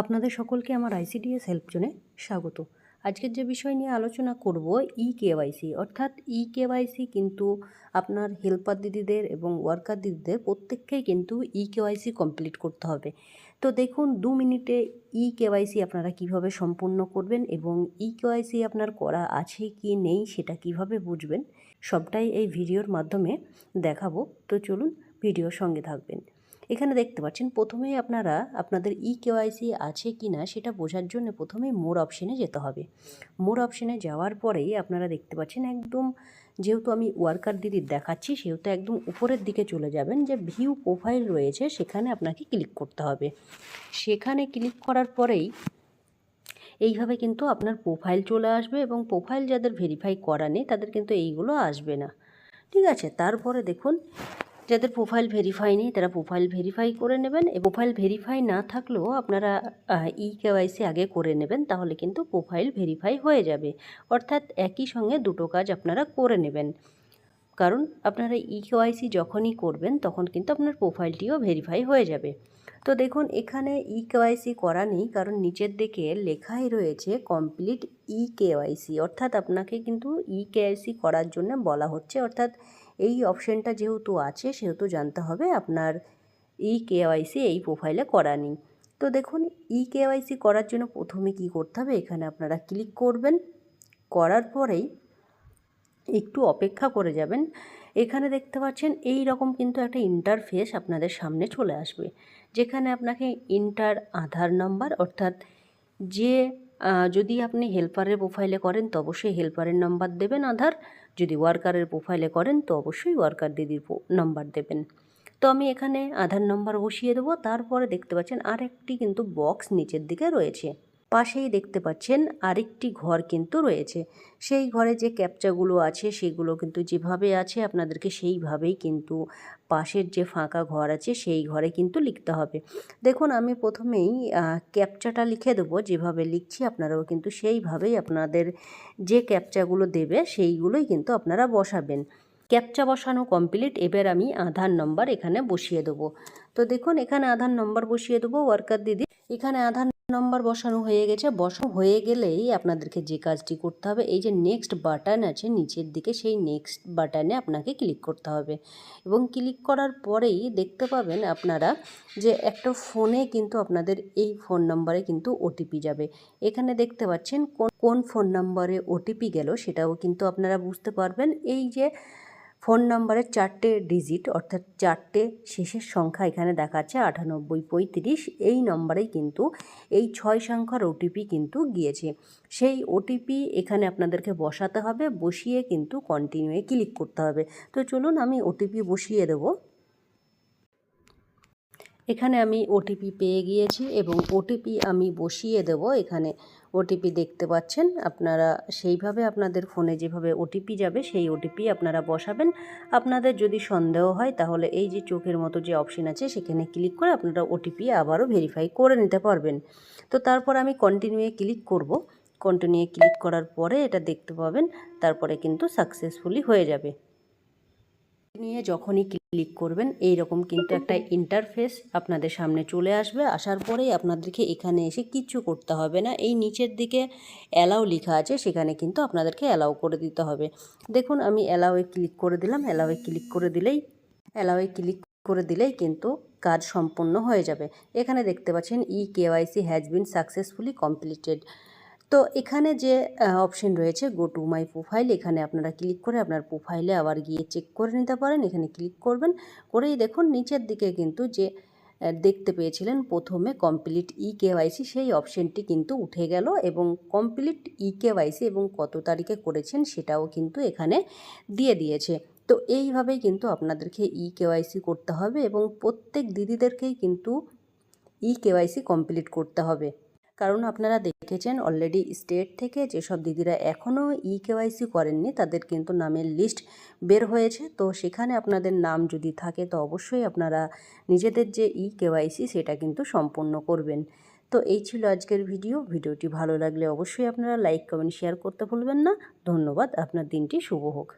আপনাদের সকলকে আমার আইসিডিএস হেল্প জোনে স্বাগত। আজকের যে বিষয় নিয়ে আলোচনা করব ই কেওয়াইসি অর্থাৎ ই কেওয়াইসি কিন্তু আপনার হেল্পার দিদিদের এবং ওয়ার্কার দিদিদের প্রত্যেককেই কিন্তু ই কেওয়াইসি কমপ্লিট করতে হবে। তো দেখুন, দু মিনিটে ই কেওয়াইসি আপনারা কীভাবে সম্পূর্ণ করবেন এবং ই কেওয়াইসি আপনার করা আছে কি নেই সেটা কীভাবে বুঝবেন, সবটাই এই ভিডিওর মাধ্যমে দেখাবো। তো চলুন ভিডিওর সঙ্গে থাকবেন। এখানে দেখতে পাচ্ছেন, প্রথমেই আপনারা আপনাদের ই কেওয়াইসি আছে কি না সেটা বোঝার জন্য প্রথমেই মোর অপশানে যেতে হবে। মোর অপশানে যাওয়ার পরেই আপনারা দেখতে পাচ্ছেন একদম যেহেতু আমি ওয়ার্কার দিদির দেখাচ্ছি, সেহেতু একদম উপরের দিকে চলে যাবেন, যে ভিউ প্রোফাইল রয়েছে সেখানে আপনাকে ক্লিক করতে হবে। সেখানে ক্লিক করার পরেই এইভাবে কিন্তু আপনার প্রোফাইল চলে আসবে এবং প্রোফাইল যাদের ভেরিফাই করা নেই, তাদের কিন্তু এইগুলো আসবে না। ঠিক আছে, তারপরে দেখুন যাদের প্রোফাইল ভেরিফাই নেই, তারা প্রোফাইল ভেরিফাই করে নেবেন প্রোফাইল ভেরিফাই না থাকলেও আপনারা ই কেওয়াইসি আগে করে নেবেন, তাহলে কিন্তু প্রোফাইল ভেরিফাই হয়ে যাবে। অর্থাৎ একই সঙ্গে দুটো কাজ আপনারা করে নেবেন। কারণ আপনারা ই কেওয়াইসি যখনই করবেন, তখন কিন্তু আপনার প্রোফাইলটিও ভেরিফাই হয়ে যাবে। তো দেখুন, এখানে ই কেওয়াইসি করা নেই, কারণ নিচের দিকে লেখাই রয়েছে কমপ্লিট ই কেওয়াইসি অর্থাৎ আপনাকে কিন্তু ই কেওয়াইসি করার জন্য বলা হচ্ছে। অর্থাৎ এই অপশানটা যেহেতু আছে, সেহেতু জানতে হবে আপনার ই কেওয়াইসি এই প্রোফাইলে করা নেই। তো দেখুন ই কেওয়াইসি করার জন্য প্রথমে কি করতে হবে? এখানে আপনারা ক্লিক করবেন। করার পরেই একটু অপেক্ষা করে যাবেন। এখানে দেখতে পাচ্ছেন এই রকম কিন্তু একটা ইন্টারফেস আপনাদের সামনে চলে আসবে। যেখানে আপনাকে ইন্টার আধার নাম্বার অর্থাৎ যে যদি আপনি হেল্পারের প্রোফাইলে করেন, তো অবশ্যই হেল্পারের নাম্বার দেবেন আধার। যদি ওয়ার্কারের প্রোফাইলে করেন, তো অবশ্যই ওয়ার্কার দিদির নাম্বার দেবেন। তো আমি এখানে আধার নাম্বার বসিয়ে দেবো। তারপরে দেখতে পাচ্ছেন আরেকটি কিন্তু বক্স নিচের দিকে রয়েছে। পাশেই দেখতে পাচ্ছেন আরেকটি ঘর কিন্তু রয়েছে। সেই ঘরে যে ক্যাপচাগুলো আছে, সেগুলো কিন্তু যেভাবে আছে আপনাদেরকে সেইভাবেই কিন্তু পাশের যে ফাঁকা ঘর আছে, সেই ঘরে কিন্তু লিখতে হবে। দেখুন, আমি প্রথমেই ক্যাপচাটা লিখে দেবো। যেভাবে লিখছি আপনারাও কিন্তু সেইভাবেই আপনাদের যে ক্যাপচাগুলো দেবে, সেইগুলোই কিন্তু আপনারা বসাবেন। ক্যাপচা বসানো কমপ্লিট এবার আমি আধার নম্বর এখানে বসিয়ে দেবো। তো দেখুন, এখানে আধার নম্বর বসিয়ে দেবো। ওয়ার্কার দিদি, এখানে আধার নম্বর বসানো হয়ে গেছে। বসানো হয়ে গেলেই আপনাদেরকে যে কাজটি করতে হবে, এই যে নেক্সট বাটন আছে, নিচের দিকে সেই নেক্সট বাটনে আপনাকে ক্লিক করতে হবে। এবং ক্লিক করার পরেই দেখতে পাবেন আপনারা যে একটা ফোনে কিন্তু আপনাদের এই ফোন নম্বরে কিন্তু ওটিপি যাবে। এখানে দেখতে পাচ্ছেন কোন কোন ফোন নম্বরে ওটিপি গেল সেটাও কিন্তু আপনারা বুঝতে পারবেন। এই যে ফোন নম্বরের চারটে ডিজিট, অর্থাৎ চারটে শেষের সংখ্যা এখানে দেখাচ্ছে, আটানব্বই, পঁয়ত্রিশ, এই নম্বরেই কিন্তু এই ছয় সংখ্যার ওটিপি কিন্তু গিয়েছে। সেই ওটিপি এখানে আপনাদেরকে বসাতে হবে, বসিয়ে কিন্তু কন্টিনিউয়ে ক্লিক করতে হবে। তো চলুন আমি ওটিপি বসিয়ে দেবো। এখানে আমি ওটিপি পেয়ে গিয়েছি এবং ওটিপি আমি বসিয়ে দেব এখানে। ওটিপি দেখতে পাচ্ছেন। আপনারা সেইভাবে আপনাদের ফোনে যেভাবে ওটিপি যাবে, সেই ওটিপি আপনারা বসাবেন। আপনাদের যদি সন্দেহ হয়, তাহলে এই যে চোখের মতো যে অপশন আছে, সেখানে ক্লিক করে আপনারা ওটিপি আবারও ভেরিফাই করে নিতে পারবেন। তো তারপর আমি কন্টিনিউয়ে ক্লিক করব। কন্টিনিউয়ে ক্লিক করার পরে এটা দেখতে পাবেন, তারপরে কিন্তু সাকসেসফুলি হয়ে যাবে। নিয়ে যখনই ক্লিক করবেন। এই রকম কিন্তু একটা ইন্টারফেস আপনাদের সামনে চলে আসবে। আসার পরেই আপনাদেরকে এখানে এসে কিচ্ছু করতে হবে না। এই নিচের দিকে অ্যালাউ লেখা আছে, সেখানে কিন্তু আপনাদেরকে অ্যালাউ করে দিতে হবে। দেখুন, আমি অ্যালাউয়ে ক্লিক করে দিলাম। অ্যালাউয়ে ক্লিক করে দিলেই অ্যালাউয়ে ক্লিক করে দিলেই কিন্তু কাজ সম্পূর্ণ হয়ে যাবে। এখানে দেখতে পাচ্ছেন e KYC has been successfully completed তো এখানে যে অপশন রয়েছে গো টু মাই প্রোফাইল এখানে আপনারা ক্লিক করে আপনার প্রোফাইলে আবার গিয়ে চেক করে নিতে পারেন। এখানে ক্লিক করবেন, করেই দেখুন নিচের দিকে কিন্তু যে দেখতে পেয়েছিলেন প্রথমে কমপ্লিট ই কেওয়াইসি সেই অপশনটি কিন্তু উঠে গেল এবং কমপ্লিট ই কেওয়াইসি এবং কত তারিখে করেছেন সেটাও কিন্তু এখানে দিয়ে দিয়েছে। তো এইভাবেই কিন্তু আপনাদেরকে ই কেওয়াইসি করতে হবে এবং প্রত্যেক দিদিদেরকেই কিন্তু ই কেওয়াইসি কমপ্লিট করতে হবে। কারণ আপনারা দেখেছেন অলরেডি স্টেট থেকে যেসব দিদিরা এখনও ই কেওয়াইসি করেননি, তাদের কিন্তু নামের লিস্ট বের হয়েছে। তো সেখানে আপনাদের নাম যদি থাকে, তো অবশ্যই আপনারা নিজেদের যে ই কেওয়াইসি সেটা কিন্তু সম্পূর্ণ করবেন। তো এই ছিল আজকের ভিডিও ভিডিওটি ভালো লাগলে অবশ্যই আপনারা লাইক কমেন্ট শেয়ার করতে ভুলবেন না। ধন্যবাদ। আপনার দিনটি শুভ হোক।